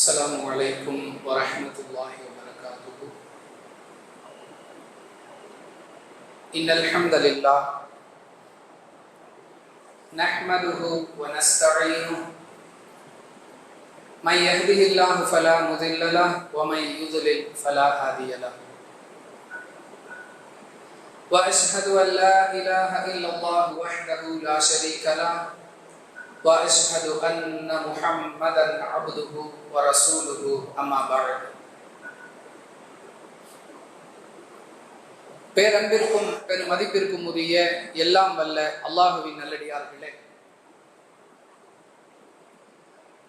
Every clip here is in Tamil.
السلام عليكم ورحمة الله وبركاته. إن الحمد لله نحمده ونستعينه. من يهده الله فلا مضل له ومن يضلل فلا هادي له. وأشهد أن لا إله إلا الله وحده لا شريك له واشهد ان محمدا عبده ورسوله اما بعد பேரன்பிற்கும் பெருமதிப்பிற்கும் உரிய எல்லாம் வல்ல அல்லாஹுவின் நல்லடியார்களே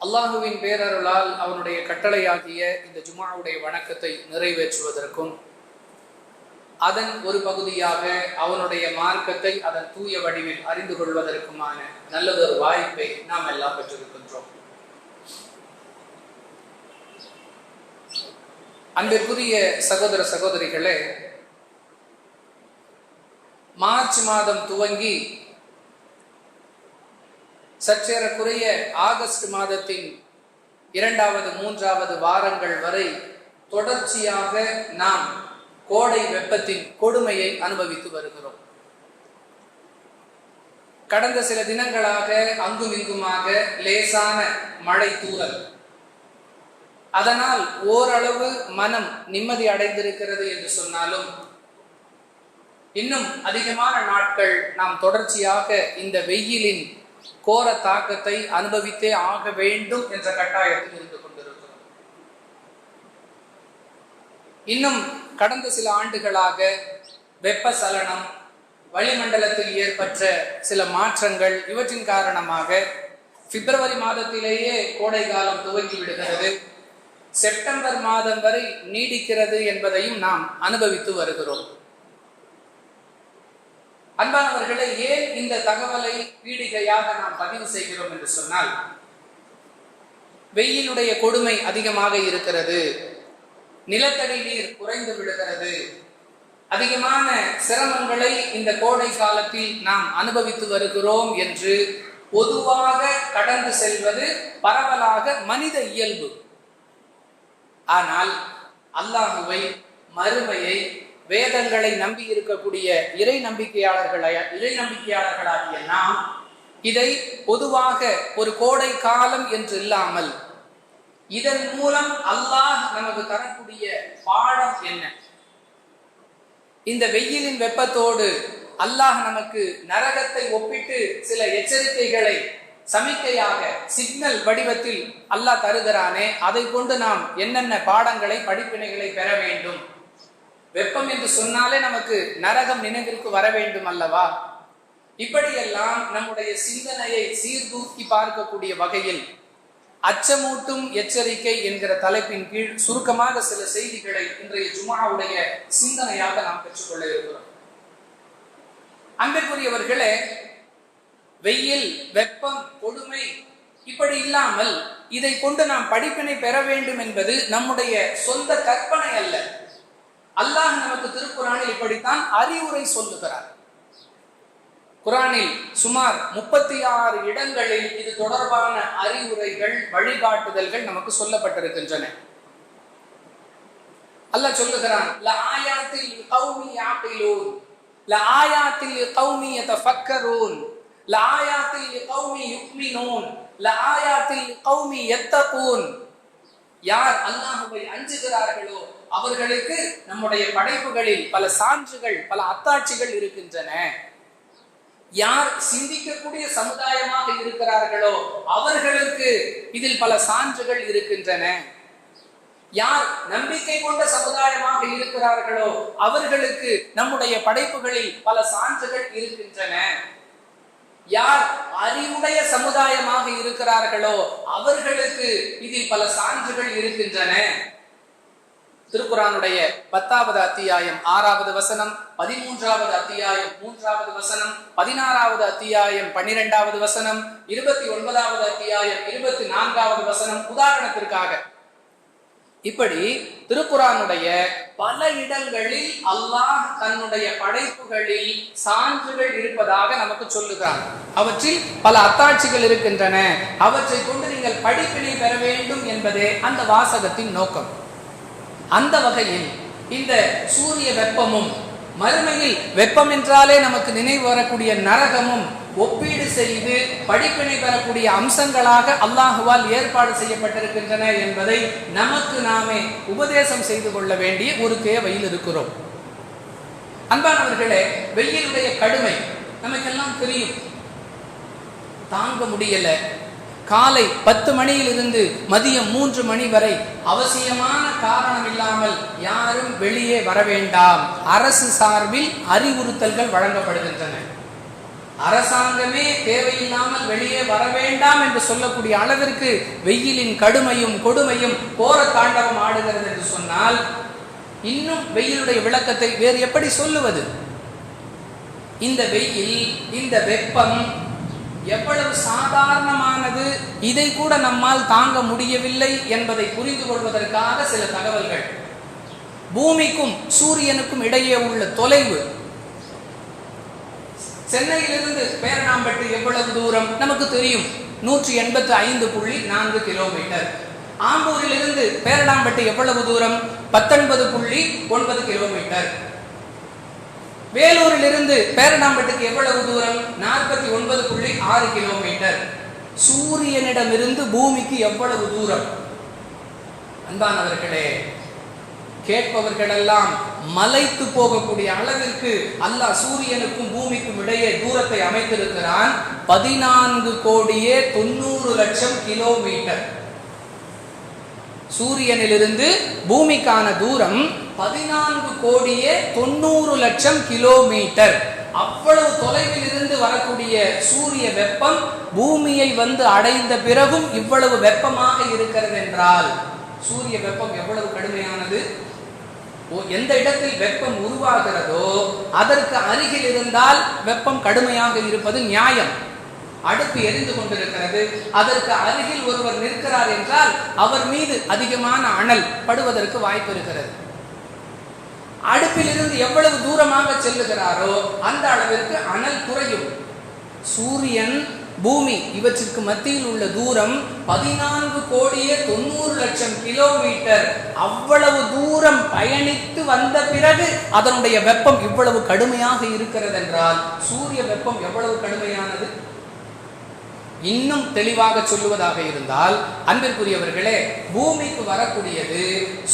அல்லாஹுவின் பேரருளால் அவனுடைய கட்டளையாகிய இந்த ஜுமாவுடைய வணக்கத்தை நிறைவேற்றுவதற்கும் அதன் ஒரு பகுதியாக அவனுடைய மார்க்கத்தை அதன் தூய வடிவில் அறிந்து கொள்வதற்குமான நல்லதொரு வாய்ப்பை நாம் எல்லாம் பெற்றிருக்கின்றோம். அன்பிற்குரிய சகோதர சகோதரிகளே மார்ச் மாதம் துவங்கி சற்றேறக்குறைய ஆகஸ்ட் மாதத்தின் இரண்டாவது மூன்றாவது வாரங்கள் வரை தொடர்ச்சியாக நாம் கோடை வெப்பத்தின் கொடுமையை அனுபவித்து வருகிறோம். கடந்த சில தினங்களாக அங்கும் இங்குமாக லேசான மழை தூரல் அதனால் ஓரளவு மனம் நிம்மதி அடைந்திருக்கிறது என்று சொன்னாலும் இன்னும் அதிகமான நாட்கள் நாம் தொடர்ச்சியாக இந்த வெயிலின் கோர தாக்கத்தை அனுபவித்தே ஆக வேண்டும் என்ற கட்டாயத்தில் இருந்து கொண்டிருக்கிறோம். இன்னும் கடந்த சில ஆண்டுகளாக வெப்பசலனம் வளிமண்டலத்தில் ஏற்பட்ட சில மாற்றங்கள் இவற்றின் காரணமாக பிப்ரவரி மாதத்திலேயே கோடை காலம் துவங்கி விடுகிறது. செப்டம்பர் மாதம் வரை நீடிக்கிறது என்பதையும் நாம் அனுபவித்து வருகிறோம். அன்பானவர்களே ஏன் இந்த தகவலை பீடிகையாக நாம் பதிவு செய்கிறோம் என்று சொன்னால் வெயிலுடைய கொடுமை அதிகமாக இருக்கிறது. நிலத்தடி நீர் குறைந்து விடுகிறது. அதிகமான சிரமங்களை இந்த கோடை காலத்தில் நாம் அனுபவித்து வருகிறோம் என்று பொதுவாக கடந்து செல்வது பரவலாக மனித இயல்பு. ஆனால் அல்லாஹுவை மறுமையை வேதங்களை நம்பி இருக்கக்கூடிய இறை நம்பிக்கையாளர்களை இறை நம்பிக்கையாளர்களாகிய நாம் இதை பொதுவாக ஒரு கோடை காலம் என்று இல்லாமல் இதன் மூலம் அல்லாஹ் நமக்கு தரக்கூடிய பாடம் என்ன? இந்த வெயிலின் வெப்பத்தோடு அல்லாஹ் நமக்கு நரகத்தை ஒப்பிட்டு சில எச்சரிக்கைகளை சமிக்கையாக சிக்னல் வடிவத்தில் அல்லாஹ் தருகிறானே அதை கொண்டு நாம் என்னென்ன பாடங்களை படிப்பினைகளை பெற வேண்டும்? வெப்பம் என்று சொன்னாலே நமக்கு நரகம் நினைவிற்கு வர வேண்டும் அல்லவா? இப்படியெல்லாம் நம்முடைய சிந்தனையை சீர்தூக்கி பார்க்கக்கூடிய வகையில் அச்சமூட்டும் எச்சரிக்கை என்கிற தலைப்பின் கீழ் சுருக்கமாக சில செய்திகளை இன்றைய ஜுமாவுடைய சிந்தனையாக நாம் பெற்றுக்கொள்ள இருக்கிறோம். அன்பிற்குரியவர்களே வெயில் வெப்பம் கொடுமை இப்படி இல்லாமல் இதை கொண்டு நாம் படிப்பினை பெற வேண்டும் என்பது நம்முடைய சொந்த கற்பனை அல்ல. அல்லாஹ் நமக்கு திருக்குறானில் இப்படித்தான் அறிவுரை சொல்லுகிறார். குரானில் சுமார் முப்பத்தி ஆறு இடங்களில் இது தொடர்பான அறிவுரைகள் வழிகாட்டுதல்கள் நமக்கு சொல்லப்பட்டிருக்கின்றன. அல்லாஹ் சொல்லுகிறான் ல ஆயாத்தில் கௌமி யாக்கிலூன் ல கௌமி யதஃபக்கரூன் ல ஆயாத்தில் கௌமி யுக்மினூன் ல கௌமி யத்தகூன். யார் அல்லாஹ்வை அஞ்சுகிறார்களோ அவர்களுக்கு நம்முடைய படைப்புகளில் பல சான்றுகள் பல அத்தாட்சிகள் இருக்கின்றன. யார் சிந்திக்கக்கூடிய சமுதாயமாக இருக்கிறார்களோ அவர்களுக்கு இதில் பல சான்றுகள் இருக்கின்றன. யார் நம்பிக்கை கொண்ட சமுதாயமாக இருக்கிறார்களோ அவர்களுக்கு நம்முடைய படைப்புகளில் பல சான்றுகள் இருக்கின்றன. யார் அறிவுடைய சமுதாயமாக இருக்கிறார்களோ அவர்களுக்கு இதில் பல சான்றுகள் இருக்கின்றன. திருக்குறானுடைய பத்தாவது அத்தியாயம் ஆறாவது வசனம் பதிமூன்றாவது அத்தியாயம் மூன்றாவது வசனம் பதினாறாவது அத்தியாயம் பன்னிரெண்டாவது வசனம் இருபத்தி ஒன்பதாவது அத்தியாயம் இருபத்தி நான்காவது வசனம் உதாரணத்திற்காக. இப்படி திருக்குறானுடைய பல இடங்களில் அல்லாஹ் தன்னுடைய படைப்புகளில் சான்றுகள் இருப்பதாக நமக்கு சொல்லுகிறார் அவற்றில் பல அத்தாட்சிகள் இருக்கின்றன. அவற்றை கொண்டு நீங்கள் படிப்பினை பெற வேண்டும் என்பதே அந்த வாசகத்தின் நோக்கம். அந்த வகையில் இந்த சூரிய வெப்பமும் மறுமையில் வெப்பம் என்றாலே நமக்கு நினைவு வரக்கூடிய நரகமும் ஒப்பீடு செய்து படிப்பினை பெறக்கூடிய அம்சங்களாக அல்லாஹுவால் ஏற்பாடு செய்யப்பட்டிருக்கின்றன என்பதை நமக்கு நாமே உபதேசம் செய்து கொள்ள வேண்டிய ஒரு தேவையில் இருக்கிறோம். அன்பானவர்களே வெயிலுடைய கடுமை நமக்கெல்லாம் தெரியும். தாங்க முடியல. காலை பத்து மணியிலிருந்து மதியம் மூன்று மணி வரை அவசியமான காரணம் இல்லாமல் யாரும் வெளியே வர வேண்டாம். அரசு சார்பில் அறிவுறுத்தல்கள் வழங்கப்படுகின்றன. அரசாங்கமே தேவையில்லாமல் வெளியே வர வேண்டாம் என்று சொல்லக்கூடிய அளவிற்கு வெயிலின் கடுமையும் கொடுமையும் கோர தாண்டவம் ஆடுகிறது என்று சொன்னால் இன்னும் வெயிலுடைய விளக்கத்தை வேறு எப்படி சொல்லுவது? இந்த வெயில் இந்த வெப்பம் எவ்வளவு சாதாரணமானது? இதை கூட நம்மால் தாங்க முடியவில்லை என்பதை புரிந்து கொள்வதற்காக சில தகவல்கள். பூமிக்கும் சூரியனுக்கும் இடையே உள்ள தொலைவு. சென்னையிலிருந்து பேரணாம்பட்டு எவ்வளவு தூரம்? நமக்கு தெரியும். நூற்றி எண்பத்தி ஐந்து புள்ளி நான்கு கிலோமீட்டர். ஆம்பூரிலிருந்து பேரணாம்பட்டு எவ்வளவு தூரம்? பத்தொன்பது புள்ளி ஒன்பது கிலோமீட்டர். வேலூரிலிருந்து பேரணாம்பட்டுக்கு எவ்வளவு தூரம்? நாற்பத்தி ஒன்பது புள்ளி ஆறு கிலோமீட்டர். சூரியனிடமிருந்து பூமிக்கு எவ்வளவு தூரம்? அன்பானவர்களே கேட்பவர்களெல்லாம் மலைத்து போகக்கூடிய அளவிற்கு அல்லாஹ் சூரியனுக்கும் பூமிக்கும் இடையே தூரத்தை அமைத்திருக்கிறான். பதினான்கு கோடியே தொண்ணூறு லட்சம் கிலோமீட்டர். சூரியனிலிருந்து பூமிக்கான தூரம் பதினான்கு கோடியே தொண்ணூறு லட்சம் கிலோமீட்டர். அவ்வளவு தொலைவில் இருந்து வரக்கூடிய சூரிய வெப்பம் பூமியை வந்து அடைந்த பிறகும் இவ்வளவு வெப்பமாக இருக்கிறது என்றால் சூரிய வெப்பம் எவ்வளவு கடுமையானது? ஓ- எந்த இடத்தில் வெப்பம் உருவாகிறதோ அதற்கு அருகில் இருந்தால் வெப்பம் கடுமையாக இருப்பது நியாயம். அடுப்பு எரிந்து கொண்டிருக்கிறது. அதற்கு அருகில் ஒருவர் நிற்கிறார் என்றால் அவர் மீது அதிகமான அனல் படுவதற்கு வாய்ப்பு இருக்கிறது. அடுப்பிலிருந்து எவ்வளவு தூரமாக செல்லுகிறாரோ அந்த அளவிற்கு அனல் குறையும். சூரியன் பூமி இவற்றிற்கு மத்தியில் உள்ள தூரம் பதினான்கு கோடியே தொண்ணூறு லட்சம் கிலோமீட்டர். அவ்வளவு தூரம் பயணித்து வந்த பிறகு அதனுடைய வெப்பம் இவ்வளவு கடுமையாக இருக்கிறது என்றால் சூரிய வெப்பம் எவ்வளவு கடுமையானது? இன்னும் தெளிவாக சொல்லுவதாக இருந்தால் அன்பிற்குரியவர்களே பூமிக்கு வரக்கூடியது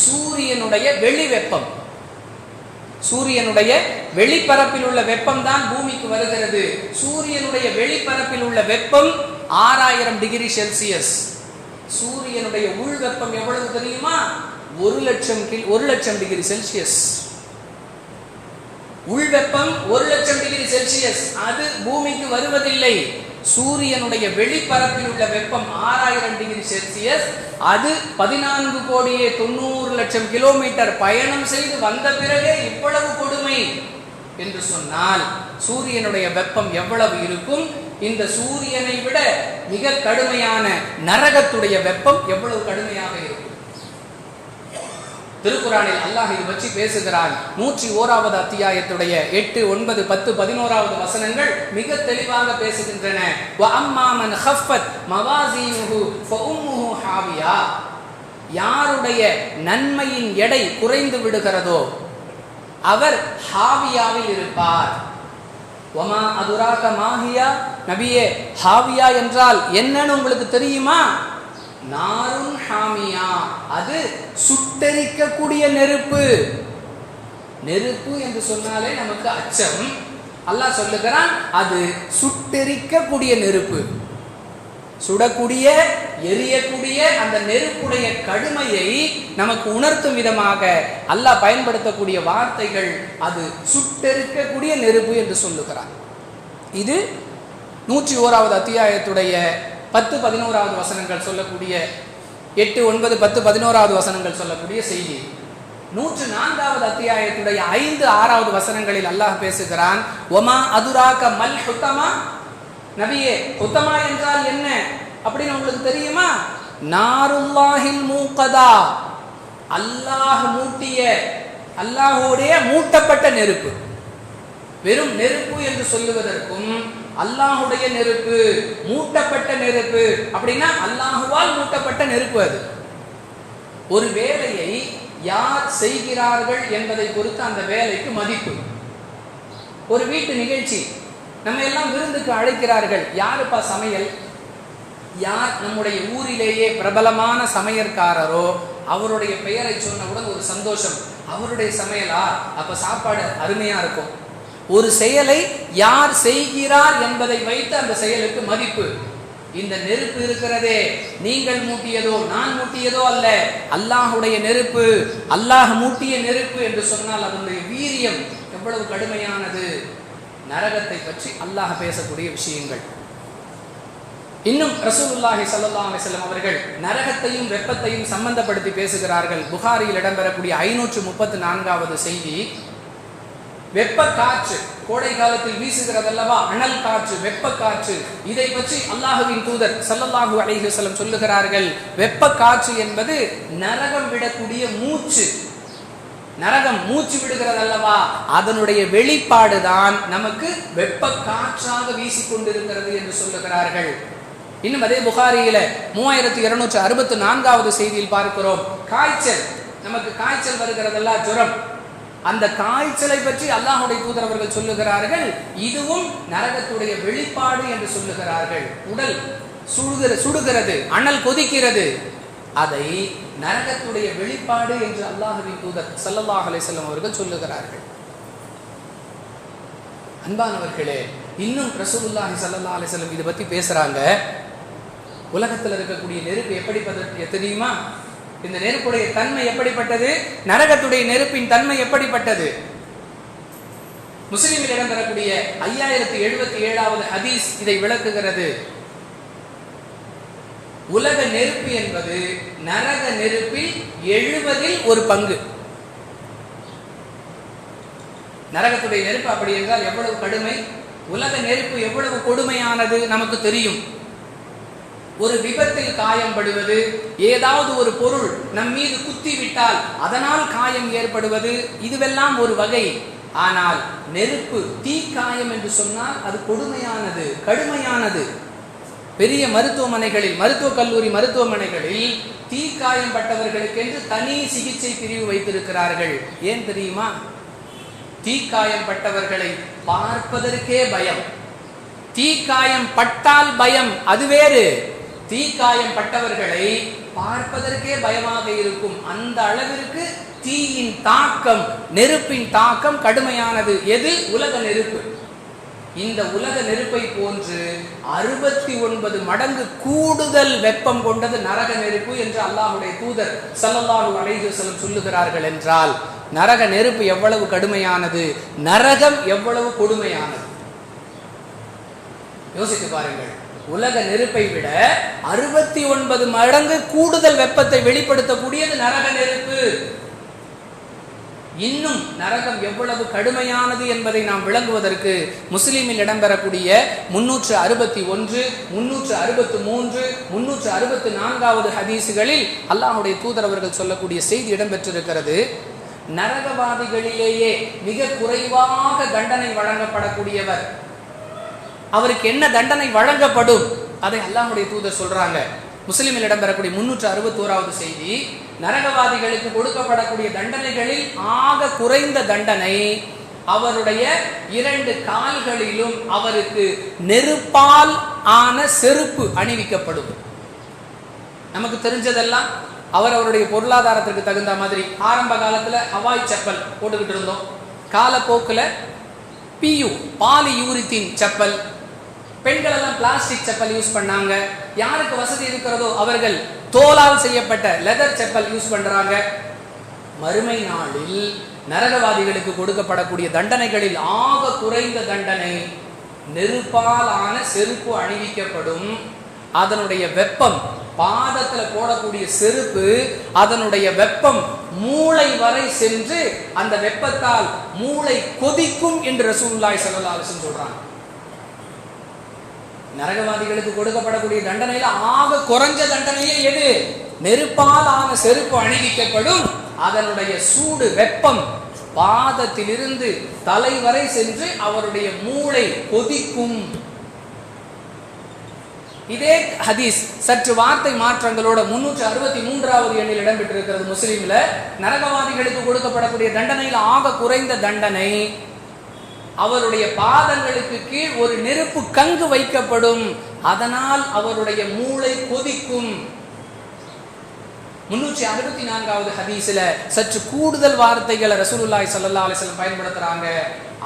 சூரியனுடைய வெளி வெப்பம். சூரியனுடைய வெளிப்பரப்பில் உள்ள வெப்பம் தான் பூமிக்கு வருகிறது. சூரியனுடைய வெளிப்பரப்பில் உள்ள வெப்பம் ஆறாயிரம் டிகிரி செல்சியஸ். சூரியனுடைய உள் வெப்பம் எவ்வளவு தெரியுமா? ஒரு லட்சம் ஒரு லட்சம் டிகிரி செல்சியஸ். உள் வெப்பம் ஒரு லட்சம் டிகிரி செல்சியஸ். அது பூமிக்கு வருவதில்லை. சூரியனுடைய வெளிப்பரப்பில் உள்ள வெப்பம் ஆறாயிரம் டிகிரி செல்சியஸ் அது பதினான்கு கோடியே தொண்ணூறு லட்சம் கிலோமீட்டர் பயணம் செய்து வந்த பிறகே இவ்வளவு கொடுமை என்று சொன்னால் சூரியனுடைய வெப்பம் எவ்வளவு இருக்கும்? இந்த சூரியனை விட மிக கடுமையான நரகத்துடைய வெப்பம் எவ்வளவு கடுமையாக இருக்கும்? திருக்குறானில் அல்லாஹ் இது பற்றி பேசுகிறான். நூற்றி ஓராவது அத்தியாயத்துடைய எட்டு ஒன்பது பத்து பதினோராவது வசனங்கள் மிக தெளிவாக பேசுகின்றன. யாருடைய நன்மையின் எடை குறைந்து விடுகிறதோ அவர் ஹாவியாவில் இருப்பார். ஒமா அதுராக மாஹியா? நபியே ஹாவியா என்றால் என்னன்னு உங்களுக்கு தெரியுமா? நாரும் ஹாமியா அது சுட்டெரிக்கக்கூடிய நெருப்பு. நெருப்பு என்று சொன்னாலே நமக்கு அச்சம். அல்லாஹ் சொல்லுகிறான் அது சுட்டெரிக்கக்கூடிய நெருப்பு. சுடக்கூடிய எரியக்கூடிய அந்த நெருப்புடைய கடுமையை நமக்கு உணர்த்தும் விதமாக அல்லாஹ் பயன்படுத்தக்கூடிய வார்த்தைகள் அது சுட்டெரிக்கக்கூடிய நெருப்பு என்று சொல்லுகிறார் இது நூற்றி ஓராவது அத்தியாயத்துடைய பத்து பதினோராவது வசனங்கள் சொல்லக்கூடிய எட்டு ஒன்பது பத்து பதினோராவது வசனங்கள் சொல்லக்கூடிய செய்தி. நூற்று நான்காவது அத்தியாயத்துடைய ஐந்து ஆறாவது வசனங்களில் அல்லாஹ் பேசுகிறான் ஒமா அதுராக மல் ஹுத்தமா? நபியே ஹுத்தமா என்றால் என்ன? அப்படின்னு உங்களுக்கு தெரியுமா? நாருல்லாஹில் மூக்கதா. அல்லாஹ் மூட்டிய அல்லாஹோடைய மூட்டப்பட்ட நெருப்பு. வெறும் நெருப்பு என்று சொல்லுவதற்கும் அல்லாஹுடைய நெருப்பு மூட்டப்பட்ட நெருப்பு. அப்படின்னா அல்லாஹுவால் மூட்டப்பட்ட நெருப்பு அது. ஒரு வேலையை யார் செய்கிறார்கள் என்பதை பொறுத்து அந்த வேலைக்கு மதிப்பு. ஒரு வீட்டு நிகழ்ச்சி நம்ம எல்லாம் விருந்துக்கு அழைக்கிறார்கள். யாருப்பா சமையல்? யார் நம்முடைய ஊரிலேயே பிரபலமான சமையற்காரரோ அவருடைய பெயரை சொன்னவுடன் ஒரு சந்தோஷம். அவருடைய சமையலா? அப்ப சாப்பாடு அருமையா இருக்கும். ஒரு செயலை யார் செய்கிறார் என்பதை வைத்து அந்த செயலுக்கு மதிப்பு. இந்த நெருப்பு இருக்கிறதே நீங்கள் மூட்டியதோ நான் மூட்டியதோ அல்ல அல்லாஹுடைய நெருப்பு அல்லாஹ் மூட்டிய நெருப்பு என்று சொன்னால் அதனுடைய வீரியம் எவ்வளவு கடுமையானது. நரகத்தை பற்றி அல்லாஹ் பேசக்கூடிய விஷயங்கள். இன்னும் ரசூலுல்லாஹி சல்லா அலிஸ்லாம் அவர்கள் நரகத்தையும் வெப்பத்தையும் சம்பந்தப்படுத்தி பேசுகிறார்கள். புகாரியில் இடம்பெறக்கூடிய ஐநூற்று முப்பத்தி நான்காவது செய்தி வெப்ப காற்று கோடை காலத்தில் வீசுகிறதல்லவா? அனல் காற்று வெப்ப காற்று. இதை பற்றி அல்லாஹுவின் தூதர் சல்லல்லாஹு அலைஹி வஸல்லம் சொல்லுகிறார்கள். வெப்ப காற்று என்பது நரகம் விடக்கூடிய மூச்சு. நரகம் மூச்சு விடுகிறது அல்லவா அதனுடைய வெளிப்பாடு தான் நமக்கு வெப்ப காற்றாக வீசிக்கொண்டிருக்கிறது என்று சொல்லுகிறார்கள். இன்னும் அதே புகாரியில மூவாயிரத்தி இருநூற்றி அறுபத்தி நான்காவது செய்தியில் பார்க்கிறோம். காய்ச்சல். நமக்கு காய்ச்சல் வருகிறதெல்லாம் ஜுரம். அந்த காய்ச்சலை பற்றி அல்லாஹுடைய தூதர் அவர்கள் சொல்லுகிறார்கள். இதுவும் நரகத்துடைய வெளிப்பாடு என்று சொல்லுகிறார்கள். உடல் சுடுகிற சுடுகிறது அனல் கொதிக்கிறது. அதை நரகத்துடைய வெளிப்பாடு என்று அல்லாஹுவின் தூதர் சல்லல்லாஹ் அலிசல்லம் அவர்கள் சொல்லுகிறார்கள். அன்பானவர்களே இன்னும் ரசூலுல்லாஹி சல்லா அலிசல்லம் இதை பத்தி பேசுறாங்க. உலகத்தில் இருக்கக்கூடிய நெருப்பு எப்படிப்பட்ட தெரியுமா? இந்த நெருப்புடைய தன்மை எப்படிப்பட்டது? நரகத்துடைய நெருப்பின் தன்மை எப்படிப்பட்டது? முஸ்லிமில் இடம் இடம்பெறக்கூடிய ஐயாயிரத்தி எழுபத்தி ஏழாவது ஹதீஸ் இதை விளக்குகிறது. உலக நெருப்பு என்பது நரக நெருப்பில் எழுபதில் ஒரு பங்கு. நரகத்துடைய நெருப்பு அப்படி என்றால் எவ்வளவு கடுமை? உலக நெருப்பு எவ்வளவு கொடுமையானது நமக்கு தெரியும். ஒரு விபத்தில் காயம் படுவது ஏதாவது ஒரு பொருள் நம் மீது குத்தி விட்டால் அதனால் காயம் ஏற்படுவது இதுவெல்லாம் ஒரு வகை. ஆனால் நெருப்பு தீக்காயம் என்று சொன்னால் அது கொடுமையானது கடுமையானது. பெரிய மருத்துவமனைகளில் மருத்துவக் கல்லூரி மருத்துவமனைகளில் தீக்காயம் பட்டவர்களுக்கென்று தனி சிகிச்சை பிரிவு வைத்திருக்கிறார்கள். ஏன் தெரியுமா? தீக்காயம் பட்டவர்களை பார்ப்பதற்கே பயம். தீக்காயம் பட்டால் பயம். அது வேறு. தீக்காயம் பட்டவர்களை பார்ப்பதற்கே பயமாக இருக்கும். அந்த அளவிற்கு தீயின் தாக்கம் நெருப்பின் தாக்கம் கடுமையானது. எது? உலக நெருப்பு. இந்த உலக நெருப்பை போன்று அறுபத்தி ஒன்பது மடங்கு கூடுதல் வெப்பம் கொண்டது நரக நெருப்பு என்று அல்லாஹுடைய தூதர் ஸல்லல்லாஹு அலைஹி சொல்லுகிறார்கள் என்றால் நரக நெருப்பு எவ்வளவு கடுமையானது? நரகம் எவ்வளவு கொடுமையானது? யோசித்து பாருங்கள். உலக நெருப்பை விட அறுபத்தி ஒன்பது மடங்கு கூடுதல் வெப்பத்தை வெளிப்படுத்தக்கூடியது நரக நெருப்பு. இன்னும் நரகம் எவ்வளவு கடுமையானது என்பதை நாம் விளங்குவதற்கு முஸ்லீமில் இடம்பெறக்கூடிய முன்னூற்று அறுபத்தி ஒன்று முன்னூற்று அறுபத்து மூன்று முன்னூற்று அறுபத்து நான்காவது ஹதீஸுகளில் அல்லாஹுடைய தூதர் அவர்கள் சொல்லக்கூடிய செய்தி இடம்பெற்றிருக்கிறது. நரகவாதிகளிலேயே மிக குறைவாக தண்டனை வழங்கப்படக்கூடியவர் அவருக்கு என்ன தண்டனை வழங்கப்படும்? அதை அல்லாஹுடைய தூதர் சொல்றாங்க. முஸ்லிமில் இடம்பெறக்கூடிய முன்னூற்று அறுபத்தோராவது செய்தி நரகவாதிகளுக்கு கொடுக்கப்படக்கூடிய தண்டனைகளில் ஆக குறைந்த தண்டனை அவருடைய இரண்டு கால்களிலும் அவருக்கு நெருப்பால் ஆன செருப்பு அணிவிக்கப்படும். நமக்கு தெரிஞ்சதெல்லாம் அவர் அவருடைய பொருளாதாரத்திற்கு தகுந்த மாதிரி ஆரம்ப காலத்துல ஹவாய் செப்பல் போட்டுக்கிட்டு இருந்தோம். காலப்போக்கில் பியு பாலி யூரித்தின் செப்பல் பெண்கள் எல்லாம் பிளாஸ்டிக் செப்பல் யூஸ் பண்ணாங்க. யாருக்கு வசதி இருக்கிறதோ அவர்கள் தோலால் செய்யப்பட்ட லெதர் செப்பல் யூஸ் பண்றாங்க. மறுமை நாளில் நரகவாதிகளுக்கு கொடுக்கப்படக்கூடிய தண்டனைகளில் ஆக குறைந்த தண்டனை நெருப்பாலான செருப்பு அணிவிக்கப்படும். அதனுடைய வெப்பம் பாதத்தில் போடக்கூடிய செருப்பு அதனுடைய வெப்பம் மூளை வரை சென்று அந்த வெப்பத்தால் மூளை கொதிக்கும் என்று ரசூல்லாய் ஸல்லல்லாஹு சொல்றாங்க. நரகவாதிகளுக்கு கொடுக்கப்படக்கூடிய தண்டனையில ஆக குறைஞ்ச தண்டனையே எது? நெருப்பால் ஆன செருப்பு அணிவிக்கப்படும். அதனுடைய சூடு வெப்பம் பாதத்திலிருந்து தலை வரை சென்று அவருடைய மூளை கொதிக்கும். இதே ஹதீஸ் சற்று வார்த்தை மாற்றங்களோட முன்னூற்றி அறுபத்தி மூன்றாவது எண்ணில் இடம்பெற்றிருக்கிறது முஸ்லீம்ல. நரகவாதிகளுக்கு கொடுக்கப்படக்கூடிய தண்டனையில் ஆக குறைந்த தண்டனை அவருடைய பாதங்களுக்கு கீழ் ஒரு நெருப்பு கங்கு வைக்கப்படும். அதனால் அவருடைய மூளை கொதிக்கும். முன்னூற்றி அறுபத்தி நான்காவது ஹதீஸ்ல சற்று கூடுதல் வார்த்தைகளை ரசூலுல்லாய் சல்லா அலிஸ்லம் பயன்படுத்துறாங்க.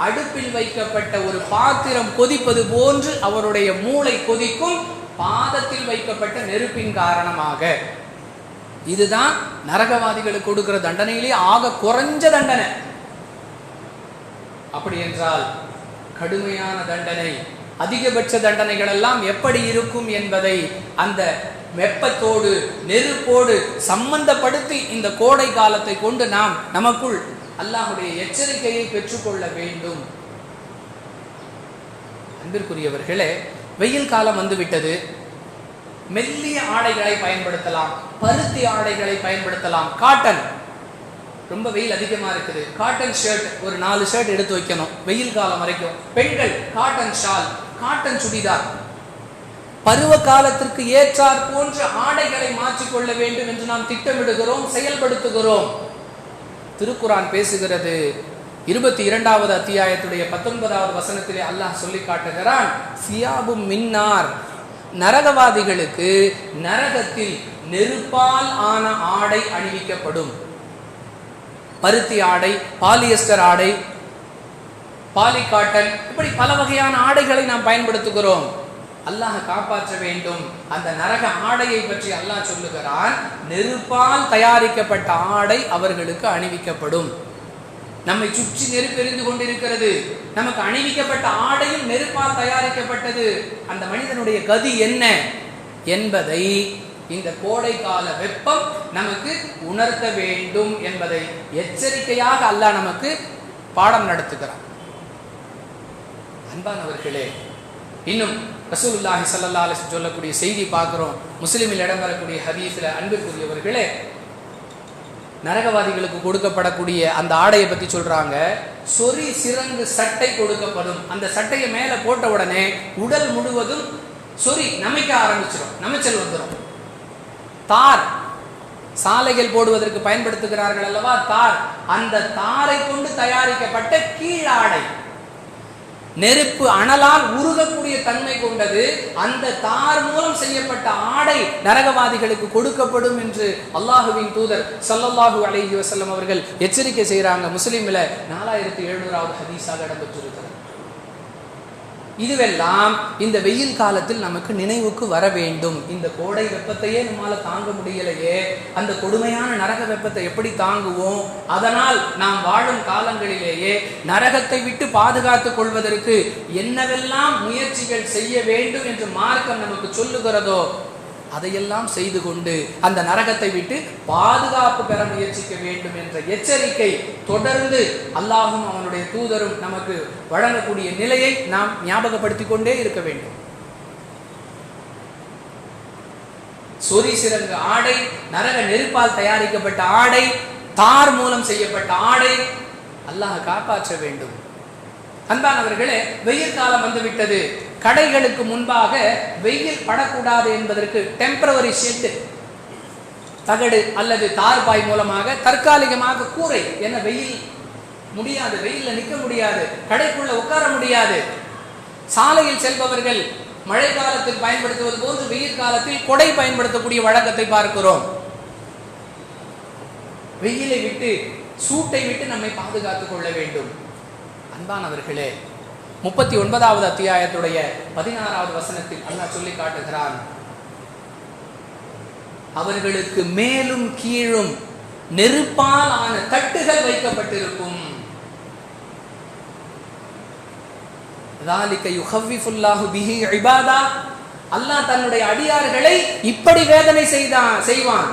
அடுப்பில் வைக்கப்பட்ட ஒரு பாத்திரம் கொதிப்பது போன்று அவருடைய மூளை கொதிக்கும். பாதத்தில் வைக்கப்பட்ட நெருப்பின் காரணமாக. இதுதான் நரகவாதிகளுக்கு கொடுக்கிற தண்டனையிலே ஆக குறைஞ்ச தண்டனை. அப்படி என்றால் கடுமையான தண்டனை அதிகபட்ச தண்டனைகள் எல்லாம் எப்படி இருக்கும் என்பதை அந்த வெப்பத்தோடு நெருப்போடு சம்பந்தப்படுத்தி இந்த கோடை காலத்தை கொண்டு நாம் நமக்குள் அல்லாஹுடைய எச்சரிக்கையை பெற்றுக்கொள்ள வேண்டும். அன்பிற்குரியவர்களே வெயில் காலம் வந்துவிட்டது. மெல்லிய ஆடைகளை பயன்படுத்தலாம் பருத்தி ஆடைகளை பயன்படுத்தலாம். காட்டன் ரொம்ப வெயில் அதிகமாக இருக்குது. காட்டன் ஷர்ட் ஒரு நாலு ஷர்ட் எடுத்து வைக்கணும். வெயில் காலம் வரைக்கும். பெண்கள் காட்டன் ஷால் காட்டன் சுடிதார். பருவ காலத்திற்கு ஏற்றார் போன்ற ஆடைகளை மாற்றிக்கொள்ள வேண்டும் என்று நாம் திட்டமிடுகிறோம் செயல்படுத்துகிறோம். திருக்குரான் பேசுகிறது. இருபத்தி இரண்டாவது அத்தியாயத்துடைய பத்தொன்பதாவது வசனத்திலே அல்லாஹ் சொல்லி காட்டுகிறான் சியாபும் மின்னார். நரகவாதிகளுக்கு நரகத்தில் நெருப்பால் ஆன ஆடை அணிவிக்கப்படும். பருத்தி ஆடை பாலியஸ்டர் ஆடை பாலிகாட்டன் இப்படி பல வகையான ஆடைகளை நாம் பயன்படுத்துகிறோம். அல்லாஹ் காப்பாற்ற வேண்டும். அந்த நரக ஆடையை பற்றி அல்லாஹ் சொல்லுகிறான் நெருப்பால் தயாரிக்கப்பட்ட ஆடை அவர்களுக்கு அணிவிக்கப்படும். நம்மை சுற்றி நெருப்பு எரிந்து கொண்டிருக்கிறது. நமக்கு அணிவிக்கப்பட்ட ஆடையும் நெருப்பால் தயாரிக்கப்பட்டது. அந்த மனிதனுடைய கதி என்ன என்பதை இந்த கோடை கால வெப்பம் நமக்கு உணர்த்த வேண்டும் என்பதை எச்சரிக்கையாக அல்லாஹ் நமக்கு பாடம் நடத்துகிறார் அன்பானவர்களே இன்னும் ரசூலுல்லாஹி சல்லா அலைஹி சொல்லக்கூடிய செய்தி பாக்குறோம் முஸ்லீமில் இடம் இடம்பெறக்கூடிய ஹதீஸில் அன்பிற்குரியவர்களே நரகவாதிகளுக்கு கொடுக்கப்படக்கூடிய அந்த ஆடையை பத்தி சொல்றாங்க. சொறி சிறந்து சட்டை கொடுக்கப்படும். அந்த சட்டையை மேல போட்ட உடனே உடல் முழுவதும் சொறி நமைக்க ஆரம்பிச்சிடும் நமைச்சல் வந்துடும் தார். சாலைகள் போடுவதற்கு பயன்படுத்துகிறார்கள் அல்லவா? தார். அந்த தாரை கொண்டு தயாரிக்கப்பட்ட கீழாடை நெருப்பு அனலால் உருகக்கூடிய தன்மை கொண்டது அந்த தார் மூலம் செய்யப்பட்ட ஆடை நரகவாதிகளுக்கு கொடுக்கப்படும் என்று அல்லாஹுவின் தூதர் ஸல்லல்லாஹு அலஹி வசல்லம் அவர்கள் எச்சரிக்கை செய்கிறாங்க. முஸ்லீமில் நாலாயிரத்தி எழுநூறாவது ஹதீஸாக இடம்பெற்றிருக்கிறார் இதுவெல்லாம் இந்த வெயில் காலத்தில் நமக்கு நினைவுக்கு வர வேண்டும். இந்த கோடை வெப்பத்தையே நம்மால் தாங்க முடியலையே. அந்த கொடுமையான நரக வெப்பத்தை எப்படி தாங்குவோம்? அதனால் நாம் வாழும் காலங்களிலேயே நரகத்தை விட்டு பாதுகாத்துக் கொள்வதற்கு என்னவெல்லாம் முயற்சிகள் செய்ய வேண்டும் என்று மார்க்கம் நமக்கு சொல்லுகிறதோ அதையெல்லாம் செய்து கொண்டு அந்த நரகத்தை விட்டு பாதுகாப்பு பெற முயற்சிக்க வேண்டும் என்ற எச்சரிக்கை தொடர்ந்து அல்லாஹும் அவனுடைய தூதரும் நமக்கு வழங்கக்கூடிய நிலையை நாம் ஞாபகப்படுத்திக் கொண்டே இருக்க வேண்டும். சொறி சிறங்கு ஆடை நரக நெருப்பால் தயாரிக்கப்பட்ட ஆடை தார் மூலம் செய்யப்பட்ட ஆடை அல்லாஹ் காப்பாற்ற வேண்டும். அன்பானவர்களே வெயில் காலம் வந்துவிட்டது. கடைகளுக்கு முன்பாக வெயில் படக்கூடாது என்பதற்கு டெம்பரவரி ஷெட்டு தகடு அல்லது தார்பாய் மூலமாக தற்காலிகமாக கூரை என வெயில் முடியாது வெயிலில் நிற்க முடியாது கடைக்குள்ள உட்கார முடியாது. சாலையில் செல்பவர்கள் மழை காலத்தில் பயன்படுத்துவது போது வெயில் காலத்தில் கொடை பயன்படுத்தக்கூடிய வழக்கத்தை பார்க்கிறோம். வெயிலை விட்டு சூட்டை விட்டு நம்மை பாதுகாத்துக் கொள்ள வேண்டும். அன்பானவர்களே முப்பத்தி ஒன்பதாவது அத்தியாயத்துடைய பதினாறாவது வசனத்தில் அல்லாஹ் சொல்லி காட்டுகிறான். அவர்களுக்கு மேலும் கீழும் நெருப்பால் ஆன தட்டுகள் வைக்கப்பட்டிருக்கும். அல்லாஹ் தன்னுடைய அடியார்களை இப்படி வேதனை செய்தான் செய்வான்.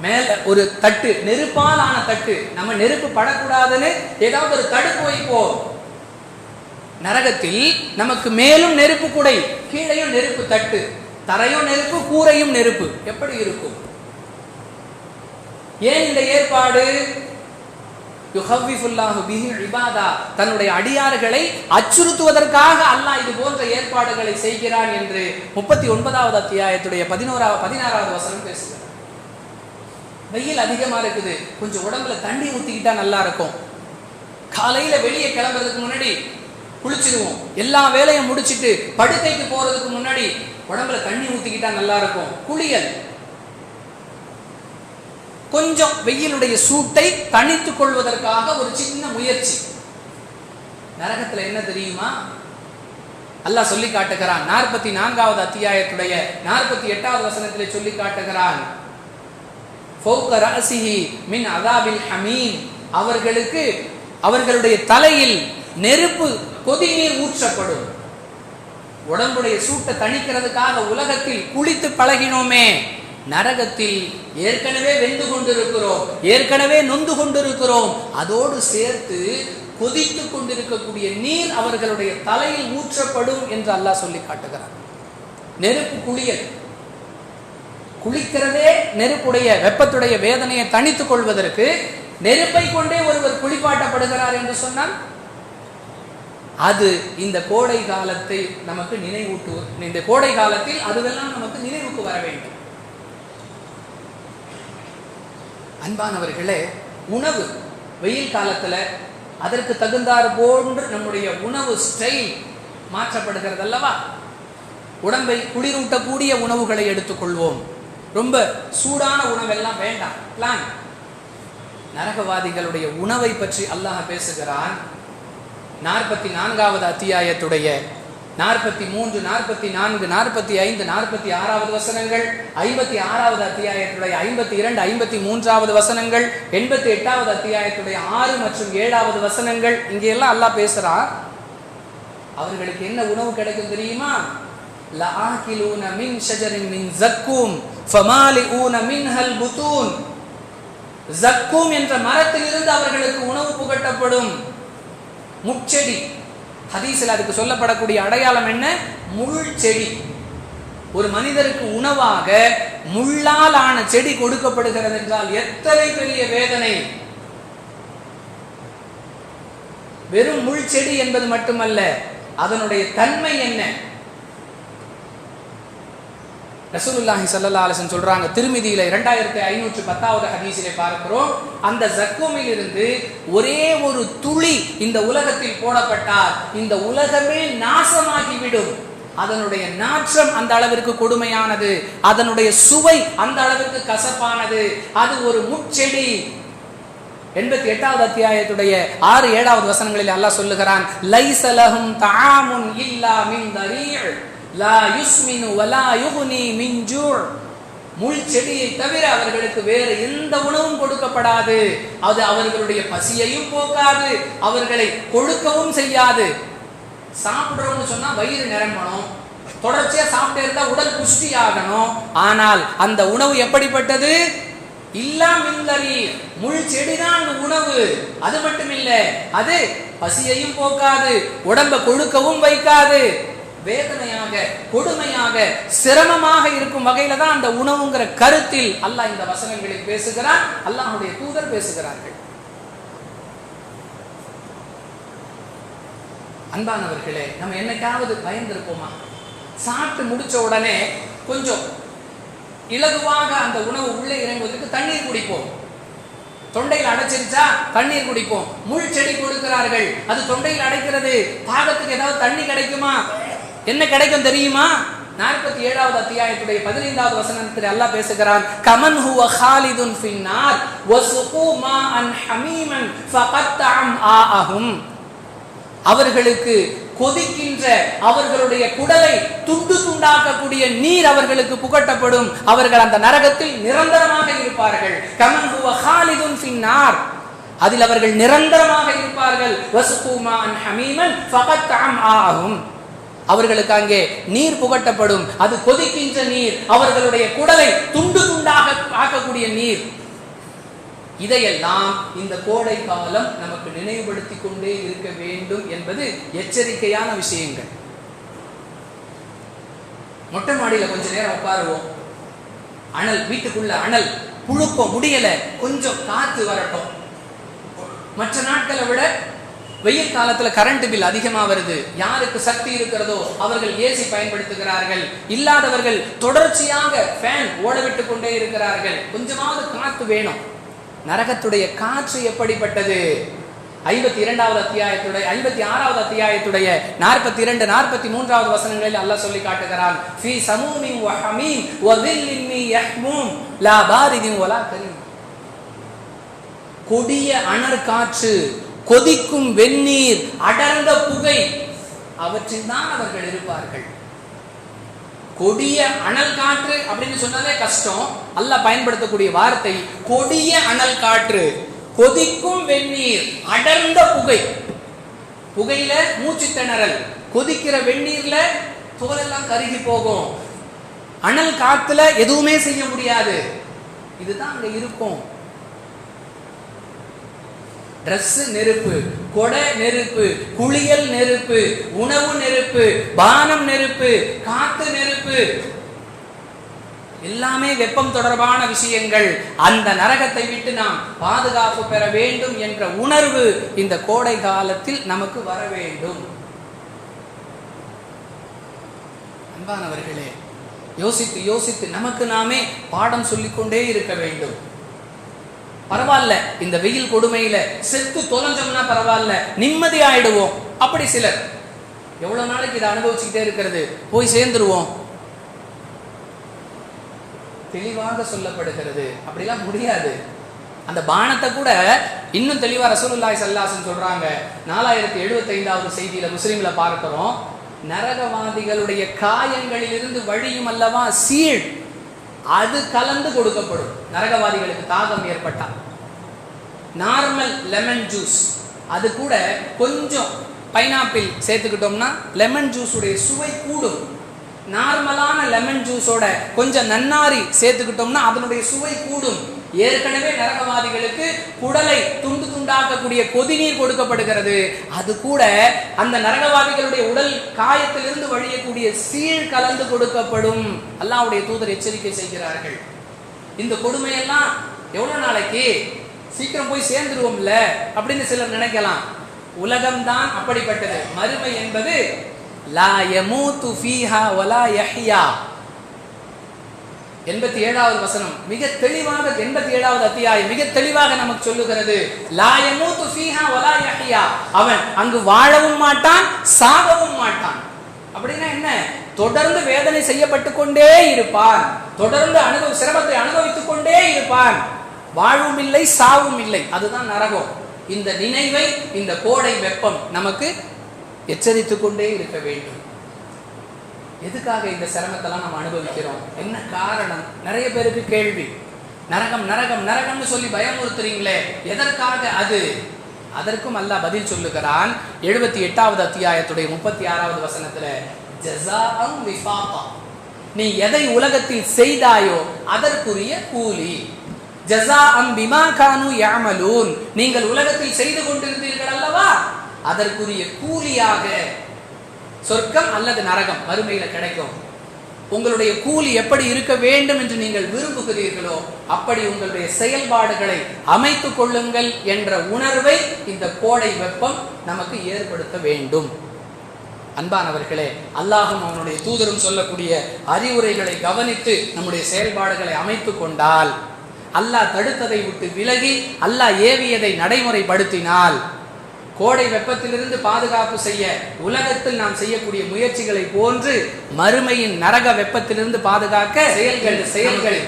மேல ஒரு தட்டு நெருப்பால் ஆன தட்டு. நம்ம நெருப்பு படக்கூடாதுன்னு ஏதாவது ஒரு தடுப்பு வைப்போம் நரகத்தில் நமக்கு மேலும் நெருப்பு குடை கீழையும் நெருப்பு தட்டு தரையும் நெருப்பு கூரையும் நெருப்பு. எப்படி இருக்கும்? ஏன் இந்த ஏற்பாடு? தன்னுடைய அடியார்களை அச்சுறுத்துவதற்காக அல்லாஹ் இது போன்ற ஏற்பாடுகளை செய்கிறான் என்று முப்பத்தி ஒன்பதாவது அத்தியாயத்துடைய பதினோராவது பதினாறாவது வசனம் பேசுகிறார் வெயில் அதிகமா இருக்குது. கொஞ்சம் உடம்புல தண்ணி ஊத்திக்கிட்டா நல்லா இருக்கும். காலையில வெளியே கிளம்புறதுக்கு முன்னாடி குளிச்சிடுவோம். எல்லா வேலையும் முடிச்சிட்டு படுக்கைக்கு போறதுக்கு முன்னாடி உடம்புல தண்ணி ஊத்திக்கிட்டா நல்லா இருக்கும். குளியல். கொஞ்சம் வெயிலுடைய சூட்டை தணித்துக் கொள்வதற்காக ஒரு சின்ன முயற்சி. நரகத்துல என்ன தெரியுமா? அல்லாஹ் சொல்லி காட்டுகிறான். நாற்பத்தி நான்காவது அத்தியாயத்துடைய நாற்பத்தி எட்டாவது வசனத்திலே சொல்லி காட்டுகிறான். மின் அதாபில் ஹமீம். அவர்களுக்கு அவர்களுடைய தலையில் நெருப்பு கொதிநீர் ஊற்றப்படும். உடம்புடைய சூட்டை தணிக்கிறதுக்காக உலகத்தில் குளித்து பழகினோமே. நரகத்தில் ஏற்கனவே வெந்து கொண்டிருக்கிறோம் ஏற்கனவே நொந்து கொண்டிருக்கிறோம். அதோடு சேர்த்து கொதித்து கொண்டிருக்கக்கூடிய நீர் அவர்களுடைய தலையில் ஊற்றப்படும் என்று அல்லாஹ் சொல்லி காட்டுகிறார் நெருப்பு குளியல். குளிக்கிறதே நெருப்புடைய வெப்பத்துடைய வேதனையை தணித்துக் கொள்வதற்கு நெருப்பை கொண்டே ஒருவர் குளிப்பாட்டப்படுகிறார் என்று சொன்னால் அது இந்த கோடை காலத்தை நமக்கு நினைவூட்டு இந்த கோடை காலத்தில் அதுவெல்லாம் நமக்கு நினைவுக்கு வர வேண்டும். அன்பானவர்களே உணவு வெயில் காலத்துல அதற்கு தகுந்தார் போன்று நம்முடைய உணவு ஸ்டைல் மாற்றப்படுகிறது அல்லவா உடம்பை குளிரூட்டக்கூடிய உணவுகளை எடுத்துக்கொள்வோம். ரொம்ப சூடான உணவெல்லாம் வேண்டாம். பிளான் நரகவாதிகளுடைய உணவை பற்றி அல்லாஹ் பேசுகிறான். நாற்பத்தி நான்காவது அத்தியாயத்துடைய நாற்பத்தி மூன்று நாற்பத்தி நான்கு நாற்பத்தி ஐந்து நாற்பத்தி ஆறாவது வசனங்கள் ஐம்பத்தி ஆறாவது அத்தியாயத்துடைய ஐம்பத்தி இரண்டு ஐம்பத்தி மூன்றாவது வசனங்கள் எண்பத்தி எட்டாவது அத்தியாயத்துடைய ஆறு மற்றும் ஏழாவது வசனங்கள் இங்கே எல்லாம் அல்லாஹ் பேசுறார் அவர்களுக்கு என்ன உணவு கிடைக்கும் தெரியுமா? லஆகிலூன மின் ஷஜரின் மின் ஜக்கும். ஜக்கூம் என்ற மரத்திலிருந்து அவர்களுக்கு உணவு புகட்டப்படும். முச்செடி ஹதீஸில் அதுக்கு சொல்லப்படக்கூடிய அடையாளம் என்ன? முள் செடி. ஒரு மனிதருக்கு உணவாக முள்ளால் ஆன செடி கொடுக்கப்படுகிறது என்றால் எத்தனை பெரிய வேதனை. வெறும் முள் செடி என்பது மட்டுமல்ல அதனுடைய தன்மை என்ன? ரசூலுல்லாஹி சல்லா அலிசன் வஸல்லம் சொல்றாங்க திருமிதியில 2510 பத்தாவது ஹதீஸிலே பார்க்கிறோம் அந்த ஜக்கூமில் இருந்து ஒரே ஒரு துளி இந்த உலகத்தில் போடப்பட்டால் இந்த உலகமே நாசமாகிவிடும். அதனுடைய நாற்றம் அந்த அளவிற்கு கொடுமையானது. அதனுடைய சுவை அந்த அளவிற்கு கசப்பானது. அது ஒரு முச்செடி எண்பத்தி எட்டாவது அத்தியாயத்துடைய ஆறு ஏழாவது வசனங்களில் அல்லாஹ் சொல்லுகிறான் லைசலஹும் தாமுன் இல்லா மின் லா யுஸ்மினு வலா யுகுனி மின்ஜூர் முள் செடியை தவிர அவர்களுக்கு வேறு எந்த உணவும் கொடுக்கப்படாது. அது அவர்களுடைய பசியையும் போக்காது அவர்களை கொழுக்கவும் செய்யாது. சாப்பிடுறோம்னு சொன்னா வயிறு நிரம்பணும். தொடர்ச்சியா சாப்பிட்டே இருந்தா உடல் புஷ்டி ஆகணும் ஆனால் அந்த உணவு எப்படிப்பட்டது? இல்லா மின்தரி முள் செடிதான் அந்த உணவு. அது மட்டும் இல்ல அது பசியையும் போக்காது உடம்ப கொழுக்கவும் வைக்காது. வேதனையாக கொடுமையாக சிரமமாக இருக்கும் வகையில தான் அந்த உணவுங்கிற கருத்தில் அல்லாஹ் இந்த வசனங்களை பேசுகிறார் அல்லாஹுடைய தூதர் பேசுகிறார்கள். அன்பானவர்களே நம்ம என்னைக்காவது பயந்திருப்போமா? சாப்பிட்டு முடிச்ச உடனே கொஞ்சம் இலகுவாக அந்த உணவு உள்ளே இறங்குவதற்கு தண்ணீர் குடிப்போம். தொண்டையில் அடைச்சிருச்சா? தண்ணீர் குடிப்போம். முள் செடி கொடுக்கிறார்கள். அது தொண்டையில் அடைக்கிறது. பாகத்துக்கு ஏதாவது தண்ணி கிடைக்குமா? என்ன கிடைக்கும் தெரியுமா? நாற்பத்தி ஏழாவது அத்தியாயத்துடைய பதினைந்தாவது வசனத்தில் அல்லாஹ் பேசுகிறான். கமன் ஹுவ ஹாலிதுன் ஃபின்னார். வசுகு மாஅன் ஹமீமன் ஃபகத்தஅம் ஆஅஹும். அவர்களுக்கு கொதிக்கின்ற அவர்களுடைய குடலை துண்டு துண்டாக்கக்கூடிய நீர் அவர்களுக்கு புகட்டப்படும். அவர்கள் அந்த நரகத்தில் நிரந்தரமாக இருப்பார்கள். கமன் ஹுவ ஹாலிதுன் ஃபின்னார். அதில் அவர்கள் நிரந்தரமாக இருப்பார்கள். வசுகுமா அன் ஹமீமன் ஃபகத்தஅம் ஆஅஹும். அவர்களுக்கு அங்கே நீர் புகட்டப்படும். அது கொதிக்கின்ற நீர் அவர்களுடைய குடலை துண்டு துண்டாக ஆக்கக்கூடிய நீர். இதையெல்லாம் இந்த கோடை காலம் நமக்கு நினைவுபடுத்தி கொண்டே இருக்க வேண்டும் என்பது எச்சரிக்கையான விஷயங்கள். மொட்டை மாடியில கொஞ்ச நேரம் உட்காருவோம். அனல் வீட்டுக்குள்ள அனல் புழுக்கம் முடியல. கொஞ்சம் காத்து வரட்டும். மற்ற நாட்களை விட வெயில் காலத்துல கரண்ட் பில் அதிகமா வருது. யாருக்கு சக்தி இருக்கிறதோ அவர்கள் ஏசி பயன்படுத்துகிறார்கள். இல்லாதவர்கள் தொடர்ச்சியாக ஃபேன் ஓட கொண்டே இருக்கிறார்கள். கொஞ்சமாவது காற்று வேணும். நரகத்துடைய காற்று எப்படிப்பட்டது? ஐம்பத்தி இரண்டாவது அத்தியாயத்துடைய ஐம்பத்தி ஆறாவது அத்தியாயத்துடைய நாற்பத்தி இரண்டு நாற்பத்தி மூன்றாவது வசனங்களில் அல்லாஹ் சொல்லி காட்டுகிறான். ஃபீ சமூமின் வ ஹமீம் வ தில்லின் யஹ்மூம். லா பாரிதின் வலா கரீம். கொடிய அனர் காற்று கொதிக்கும் வெந்நீர் அடர்ந்த புகை அவற்றில் தான் அவர்கள் இருப்பார்கள். கொடிய அனல் காற்று அப்படின்னு சொன்னாலே கஷ்டம். அல்ல பயன்படுத்தக்கூடிய வார்த்தை கொடிய அனல் காற்று. கொதிக்கும் வெந்நீர் அடர்ந்த புகை. புகையில மூச்சு திணறல். கொதிக்கிற வெந்நீர்ல தோலெல்லாம் கருகி போகும். அனல் காத்துல எதுவுமே செய்ய முடியாது. இதுதான் அங்க இருக்கும். டிரஸ் நெருப்பு கொடை நெருப்பு குளியல் நெருப்பு உணவு நெருப்பு பானம் நெருப்பு காத்து நெருப்பு. எல்லாமே வெப்பம் தொடர்பான விஷயங்கள். அந்த நரகத்தை விட்டு நாம் பாதுகாப்பு பெற வேண்டும் என்ற உணர்வு இந்த கோடை காலத்தில் நமக்கு வர வேண்டும். அன்பானவர்களே யோசித்து யோசித்து நமக்கு நாமே பாடம் சொல்லிக்கொண்டே இருக்க வேண்டும். பரவாயில்ல இந்த வெயில் கொடுமையில செத்து தொலைஞ்சோம்னா பரவாயில்ல நிம்மதி ஆயிடுவோம் அப்படி சிலர். எவ்வளவு நாளைக்கு இதை அனுபவிச்சுக்கிட்டே இருக்கிறது? போய் சேர்ந்துருவோம். தெளிவாக சொல்லப்படுகிறது. அப்படிலாம் முடியாது. அந்த பானத்தை கூட இன்னும் தெளிவா ரசூலுல்லாஹி ஸல்லல்லாஹு சொல்றாங்க. நாலாயிரத்தி எழுபத்தி ஐந்தாவது செய்தியில முஸ்லீம்ல பார்க்கிறோம். நரகவாதிகளுடைய காயங்களிலிருந்து வழியும் அல்லவா? சீழ் அது கலந்து கொடுக்கப்படும். நரகவாதிகளுக்கு தாகம் ஏற்பட்டால் நார்மல் லெமன் ஜூஸ் அது கூட கொஞ்சம் பைனாப்பிள் சேர்த்துக்கிட்டோம்னா லெமன் ஜூஸுடைய சுவை கூடும். நார்மலான லெமன் ஜூஸோட கொஞ்சம் நன்னாரி சேர்த்துக்கிட்டோம்னா அதனுடைய சுவை கூடும். ஏற்கனவே நரகவாதிகளுக்கு குடலை துண்டு துண்டாக்கக்கூடிய கொதிநீர் கொடுக்கப்படுகிறது. அது கூட அந்த நரகவாதிகளுடைய உடல் காயத்திலிருந்து வழியக்கூடிய சீழ் கலந்து கொடுக்கப்படும். அல்லாவுடைய தூதர் எச்சரிக்கை செய்கிறார்கள். இந்த கொடுமையெல்லாம் எவ்வளவு நாளைக்கு? சீக்கிரம் போய் சேர்ந்துருவோம்ல? அப்படின்னு சிலர் நினைக்கலாம். உலகம்தான் அப்படிப்பட்டது. மறுமை என்பது லா யமூத்து ஃபீஹா வலா யஹ்யா. எண்பத்தி ஏழாவது வசனம். மிக தெளிவாக எண்பத்தி ஏழாவது அத்தியாயம் மிக தெளிவாக நமக்கு சொல்லுகிறது. லாயமூத்து ஃபீஹா வலா அவன் அங்கு வாழவும் மாட்டான் சாகவும் மாட்டான். அப்படின்னா என்ன? தொடர்ந்து வேதனை செய்யப்பட்டு கொண்டே இருப்பான். தொடர்ந்து அனுபவ சிரமத்தை அனுபவித்துக் கொண்டே இருப்பான். வாழும் இல்லை சாவும் இல்லை. அதுதான் நரகம். இந்த நினைவை இந்த கோடை வெப்பம் நமக்கு எச்சரித்துக் கொண்டே இருக்க வேண்டும். எதுக்காக இந்த சிரமத்தெல்லாம் நம்ம அனுபவிக்கிறோம்? என்ன காரணம்? நிறைய பேருக்கு கேள்வி. நரகம் நரகம் நரகம்னு சொல்லி பயமுறுத்துறீங்களே எதற்காக அது? அதற்கும் அல்லாஹ் பதில் சொல்லுகிறான். எழுபத்தி எட்டாவது அத்தியாயத்துடைய முப்பத்தி ஆறாவது வசனத்துல ஜஸாஅம் விஃபாகா நீ எதை உலகத்தில் செய்தாயோ அதற்குரிய கூலி. ஜஸாஅம் பிமா கானு யாமலூன் நீங்கள் உலகத்தில் செய்து கொண்டிருந்தீர்கள் அல்லவா? அதற்குரிய கூலியாக சொர்க்கம் அல்லது நரகம் மறுமையில கிடைக்கும். உங்களுடைய கூலி எப்படி இருக்க வேண்டும் என்று நீங்கள் விரும்புகிறீர்களோ அப்படி உங்களுடைய செயல்பாடுகளை அமைத்துக் கொள்ளுங்கள் என்ற உணர்வை இந்த கோடை வெப்பம் நமக்கு ஏற்படுத்த வேண்டும். அன்பானவர்களே அல்லாஹும் அவனுடைய தூதரும் சொல்லக்கூடிய அறிவுரைகளை கவனித்து நம்முடைய செயல்பாடுகளை அமைத்துக் கொண்டால் அல்லாஹ் தடுத்ததை விட்டு விலகி அல்லாஹ் ஏவியதை நடைமுறைப்படுத்தினால் கோடை வெப்பத்திலிருந்து பாதுகாப்பு செய்ய உலகத்தில் நாம் செய்யக்கூடிய முயற்சிகளை போன்று மறுமையின் நரக வெப்பத்திலிருந்து பாதுகாக்க செயல்கள் செயல்கள்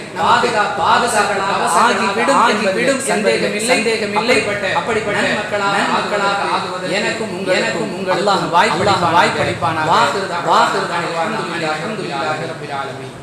ஆகிவிடும் ஆகிவிடும் சந்தேகமில்லை. சந்தேகமில்லை. அப்படிப்பட்ட மக்களாக மக்களாக ஆகுவது எனக்கும் எனக்கும் உங்கள் வாய்ப்பு வாய்ப்பளிப்பான வாக்குறுதான் வாக்குறுதான் அல்ஹம்துலில்லாஹி ரப்பில் ஆலமீன்.